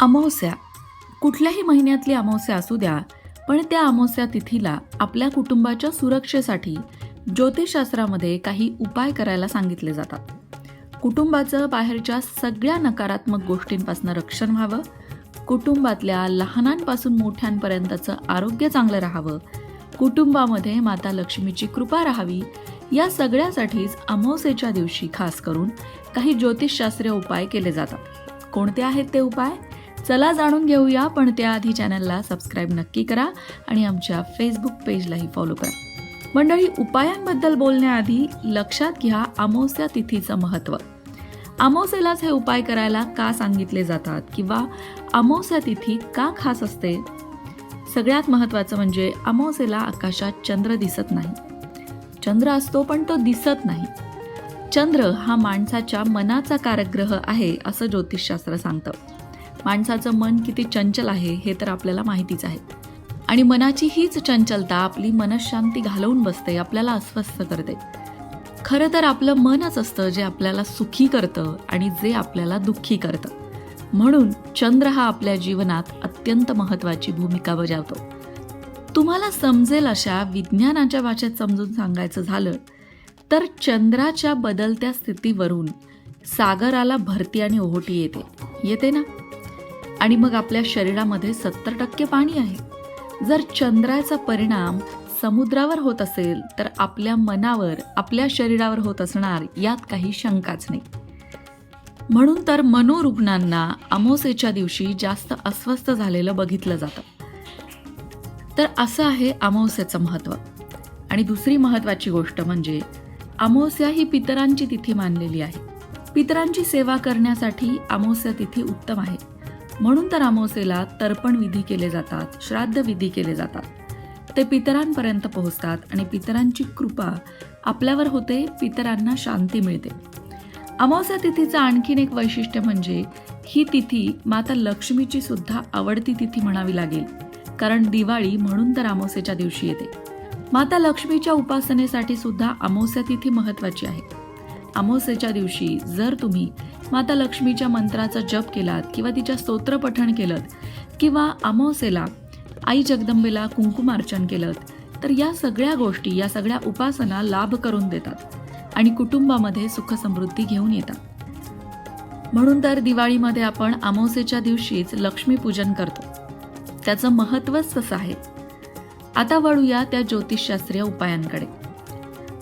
अमावस्या. कुठल्याही महिन्यातली अमावस्या असू द्या पण त्या अमावस्या तिथीला आपल्या कुटुंबाच्या सुरक्षेसाठी ज्योतिषशास्त्रामध्ये काही उपाय करायला सांगितले जातात. कुटुंबाचं बाहेरच्या सगळ्या नकारात्मक गोष्टींपासून रक्षण व्हावं कुटुंबातल्या लहानांपासून मोठ्यांपर्यंतचं आरोग्य चांगलं राहावं कुटुंबामध्ये माता लक्ष्मीची कृपा राहावी या सगळ्यासाठीच अमावस्येच्या दिवशी खास करून काही ज्योतिषशास्त्रीय उपाय केले जातात. कोणते आहेत ते उपाय? चला जाणून घेऊया पण त्याआधी चॅनलला सबस्क्राईब नक्की करा आणि आमच्या फेसबुक पेजलाही फॉलो करा. मंडळी उपायांबद्दल बोलण्याआधी लक्षात घ्या अमावस्या तिथीचं महत्त्व. अमावस्येलाच हे उपाय करायला का सांगितले जातात किंवा अमावस्या तिथी का खास असते? सगळ्यात महत्त्वाचं म्हणजे अमावस्येला आकाशात चंद्र दिसत नाही. चंद्र असतो पण तो दिसत नाही. चंद्र हा माणसाच्या मनाचा कारक ग्रह आहे असं ज्योतिषशास्त्र सांगतं. माणसाचं मन किती चंचल आहे हे तर आपल्याला माहितीच आहे. आणि मनाची हीच चंचलता आपली मनशांती घालवून बसते आपल्याला अस्वस्थ करते. खरं तर आपलं मनच असतं जे आपल्याला सुखी करतं आणि जे आपल्याला दुःखी करतं. म्हणून चंद्र हा आपल्या जीवनात अत्यंत महत्त्वाची भूमिका बजावतो. तुम्हाला समजेल अशा विज्ञानाच्या भाषेत समजून सांगायचं झालं तर चंद्राच्या बदलत्या स्थितीवरून सागराला भरती आणि ओहोटी येते. येते ना? आणि मग आपल्या शरीरामध्ये सत्तर टक्के पाणी आहे. जर चंद्राचा परिणाम समुद्रावर होत असेल तर आपल्या मनावर आपल्या शरीरावर होत असणार यात काही शंकाच नाही. म्हणून तर मनोरुग्णांना अमोसेच्या दिवशी जास्त अस्वस्थ झालेलं बघितलं जातं. तर असं आहे अमावस्येचं महत्त्व. आणि दुसरी महत्त्वाची गोष्ट म्हणजे अमावस्या ही पितरांची तिथी मानलेली आहे. पितरांची सेवा करण्यासाठी अमावस्या तिथी उत्तम आहे. म्हणून तर अमावस्येला तर्पण विधी केले जातात श्राद्ध विधी केले जातात. ते पितरांपर्यंत पोहोचतात आणि पितरांची कृपा आपल्यावर होते पितरांना शांती मिळते. अमावस्या तिथीचं आणखीन एक वैशिष्ट्य म्हणजे ही तिथी माता लक्ष्मीची सुद्धा आवडती तिथी म्हणावी लागेल कारण दिवाळी म्हणून तर अमावस्येच्या दिवशी येते. माता लक्ष्मीच्या उपासनेसाठी सुद्धा अमावस्या तिथी महत्वाची आहे. अमावस्येच्या दिवशी जर तुम्ही माता लक्ष्मीच्या मंत्राचा जप केलात किंवा तिच्या स्तोत्र पठण केलं किंवा अमावस्येला आई जगदंबेला कुंकुमार्चन केलं तर या सगळ्या गोष्टी या सगळ्या उपासना लाभ करून देतात आणि कुटुंबामध्ये सुख समृद्धी घेऊन येतात. म्हणून तर दिवाळीमध्ये आपण अमावस्येच्या दिवशीच लक्ष्मीपूजन करतो. त्याचं महत्त्वच तसं आहे? आता वळूया त्या ज्योतिषशास्त्रीय उपायांकडे.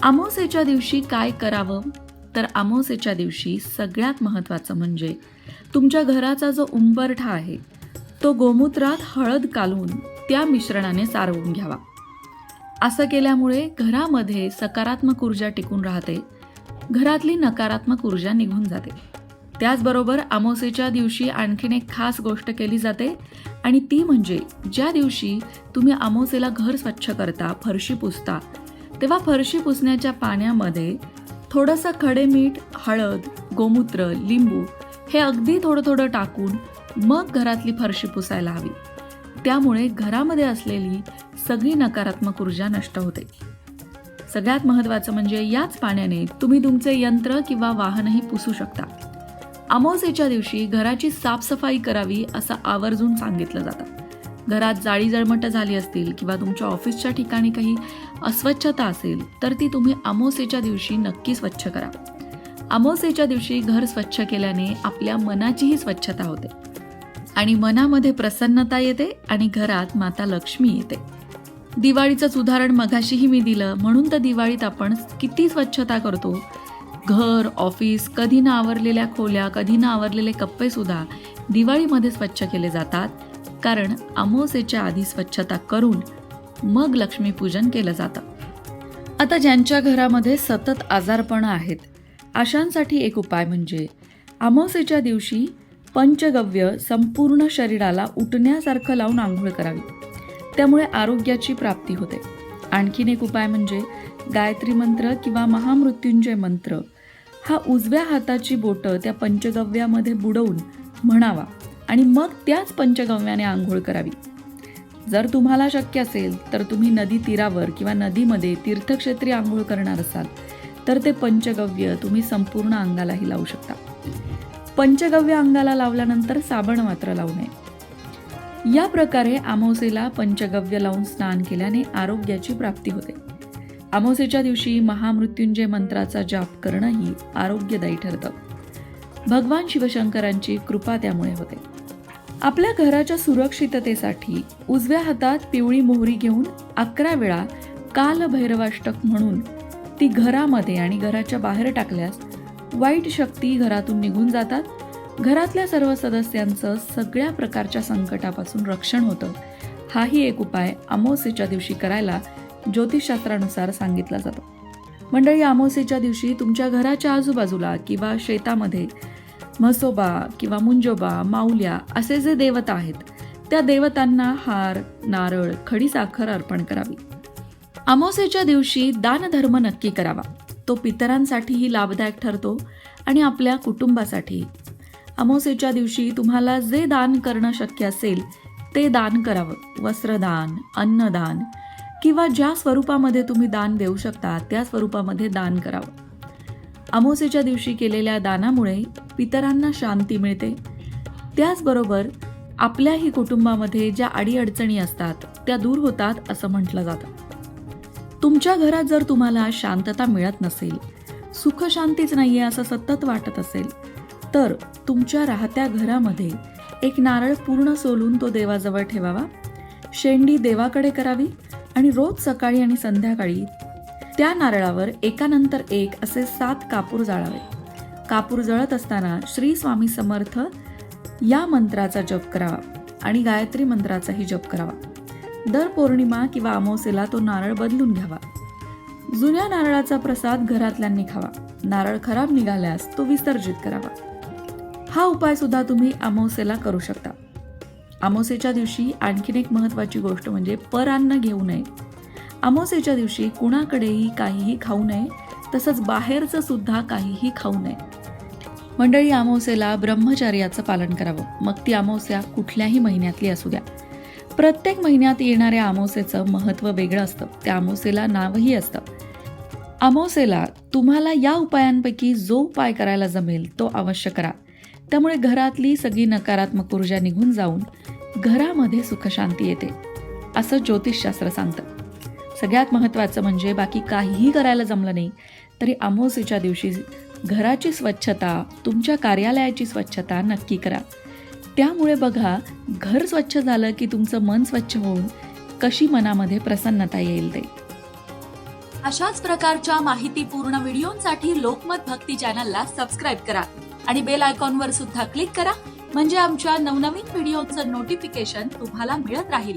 अमावस्येच्या दिवशी काय करावं? तर अमावस्येच्या दिवशी सगळ्यात महत्त्वाचं म्हणजे तुमच्या घराचा जो उंबरठा आहे तो गोमूत्रात हळद कालून त्या मिश्रणाने सारवून घ्यावा. असं केल्यामुळे घरामध्ये सकारात्मक ऊर्जा टिकून राहते घरातली नकारात्मक ऊर्जा निघून जाते. त्याचबरोबर अमावस्येच्या दिवशी आणखीन एक खास गोष्ट केली जाते आणि ती म्हणजे ज्या दिवशी तुम्ही अमावस्येला घर स्वच्छ करता फरशी पुसता तेव्हा फरशी पुसण्याच्या पाण्यामध्ये थोडंसं खडे मीठ हळद गोमूत्र लिंबू हे अगदी थोडं थोडं टाकून मग घरातली फरशी पुसायला हवी. त्यामुळे घरामध्ये असलेली सगळी नकारात्मक ऊर्जा नष्ट होते. सगळ्यात महत्त्वाचं म्हणजे याच पाण्याने तुम्ही तुमचे यंत्र किंवा वाहनही पुसू शकता. अमावस्येच्या दिवशी घराची साफसफाई करावी असं आवर्जून सांगितलं जातं. घरात जाळी जळमट झाली असतील किंवा तुमच्या ऑफिसच्या ठिकाणी काही अस्वच्छता असेल तर ती तुम्ही अमावस्येच्या दिवशी नक्की स्वच्छ करा. अमावस्येच्या दिवशी घर स्वच्छ केल्याने आपल्या मनाचीही स्वच्छता होते. आणि मनामध्ये प्रसन्नता येते आणि घरात माता लक्ष्मी येते. दिवाळीचंच उदाहरण मघाशीही मी दिलं म्हणून तर दिवाळीत आपण किती स्वच्छता करतो. घर ऑफिस कधी ना आवरलेल्या खोल्या कधी ना आवरलेले कप्पे सुद्धा दिवाळीमध्ये स्वच्छ केले जातात. कारण अमावस्येच्या आधी स्वच्छता करून मग लक्ष्मीपूजन केलं जातं. आता ज्यांच्या घरामध्ये सतत आजारपणं आहेत अशांसाठी एक उपाय म्हणजे अमावस्येच्या दिवशी पंचगव्य संपूर्ण शरीराला उठण्यासारखं लावून आंघोळ करावी. त्यामुळे आरोग्याची प्राप्ती होते. आणखीन एक उपाय म्हणजे गायत्री मंत्र किंवा महामृत्युंजय मंत्र. हा उजव्या हाताची बोटं त्या पंचगव्यामध्ये बुडवून म्हणावा. आणि मग त्याच पंचगव्याने आंघोळ करावी. जर तुम्हाला शक्य असेल तर तुम्ही नदी तीरावर किंवा नदीमध्ये तीर्थक्षेत्री आंघोळ करणार असाल तर ते पंचगव्य तुम्ही संपूर्ण अंगालाही लावू शकता. पंचगव्य अंगाला लावल्यानंतर साबण मात्र लावू नये. या प्रकारे आमोसेला पंचगव्य लावून स्नान केल्याने आरोग्याची प्राप्ती होते. आमोसेच्या दिवशी महामृत्युंजय मंत्राचा जाप करणंही आरोग्यदायी ठरतं. भगवान शिवशंकरांची कृपा त्यामुळे होते. आपल्या घराच्या सुरक्षिततेसाठी उजव्या हातात पिवळी मोहरी घेऊन अकरा वेळा कालभैरवाष्टक म्हणून ती घरामध्ये आणि घराच्या बाहेर टाकल्यास वाईट शक्ती घरातून निघून जातात. घरातल्या सर्व सदस्यांचं सगळ्या प्रकारच्या संकटापासून रक्षण होतं. हाही एक उपाय अमावस्येच्या दिवशी करायला ज्योतिषशास्त्रानुसार सांगितला जातो. मंडळी अमावस्येच्या दिवशी तुमच्या घराच्या आजूबाजूला किंवा शेतामध्ये म्हसोबा किंवा मुंजोबा माऊल्या असे जे देवता आहेत त्या देवतांना हार नारळ खडीसाखर अर्पण करावी. अमावस्येच्या दिवशी दानधर्म नक्की करावा. तो पितरांसाठीही लाभदायक ठरतो आणि आपल्या कुटुंबासाठी अमावस्येच्या दिवशी तुम्हाला जे दान करणं शक्य असेल ते दान करावं. वस्त्रदान अन्नदान किंवा ज्या स्वरूपामध्ये तुम्ही दान देऊ शकता त्या स्वरूपामध्ये दान करावं. अमावस्येच्या दिवशी केलेल्या दानामुळे पितरांना शांती मिळते. त्याचबरोबर आपल्याही कुटुंबामध्ये ज्या अडीअडचणी असतात त्या दूर होतात असं म्हटलं जातं. तुमच्या घरात जर तुम्हाला शांतता मिळत नसेल सुख शांतीच नाहीये असं सतत वाटत असेल तर तुमच्या राहत्या घरामध्ये एक नारळ पूर्ण सोलून तो देवाजवळ ठेवावा. शेंडी देवाकडे करावी आणि रोज सकाळी आणि संध्याकाळी त्या नारळावर एकानंतर एक असे सात कापूर जाळावे. कापूर जळत असताना श्री स्वामी समर्थ या मंत्राचा जप करावा आणि गायत्री मंत्राचाही जप करावा. दर पौर्णिमा किंवा अमावस्येला तो नारळ बदलून घ्यावा. जुन्या नारळाचा प्रसाद घरातल्यांनी खावा. नारळ खराब निघाल्यास तो विसर्जित करावा. हा उपाय सुद्धा तुम्ही अमावस्येला करू शकता. अमावस्येच्या दिवशी आणखीन एक महत्वाची गोष्ट म्हणजे परान्न घेऊ नये. अमावस्येच्या दिवशी कुणाकडेही काहीही खाऊ नये तसंच बाहेरचं सुद्धा काहीही खाऊ नये. मंडळी अमावस्येला ब्रह्मचर्याचं पालन करावं. मग ती अमावस्या कुठल्याही महिन्यातली असू द्या. प्रत्येक महिन्यात येणाऱ्या अमावस्येचं महत्त्व वेगळं असतं. त्या अमावस्येला नावही असतं. अमावस्येला तुम्हाला या उपायांपैकी जो उपाय करायला जमेल तो अवश्य करा. त्यामुळे घरातली सगळी नकारात्मक ऊर्जा निघून जाऊन घरामध्ये सुखशांती येते असं ज्योतिषशास्त्र सांगतं. सगळ्यात महत्त्वाचं म्हणजे बाकी काहीही करायला जमलं नाही तरी अमावस्येच्या दिवशी घराची स्वच्छता तुमच्या कार्यालयाची स्वच्छता नक्की करा. त्यामुळे बघा घर स्वच्छ झालं की तुमचं मन स्वच्छ होऊन कशी मनामध्ये प्रसन्नता येईल ते. अशाच प्रकारच्या माहितीपूर्ण व्हिडिओंसाठी लोकमत भक्ती चॅनलला सबस्क्राईब करा आणि बेल आयकॉनवर सुद्धा क्लिक करा म्हणजे आमच्या नवनवीन व्हिडिओचं नोटिफिकेशन तुम्हाला मिळत राहील.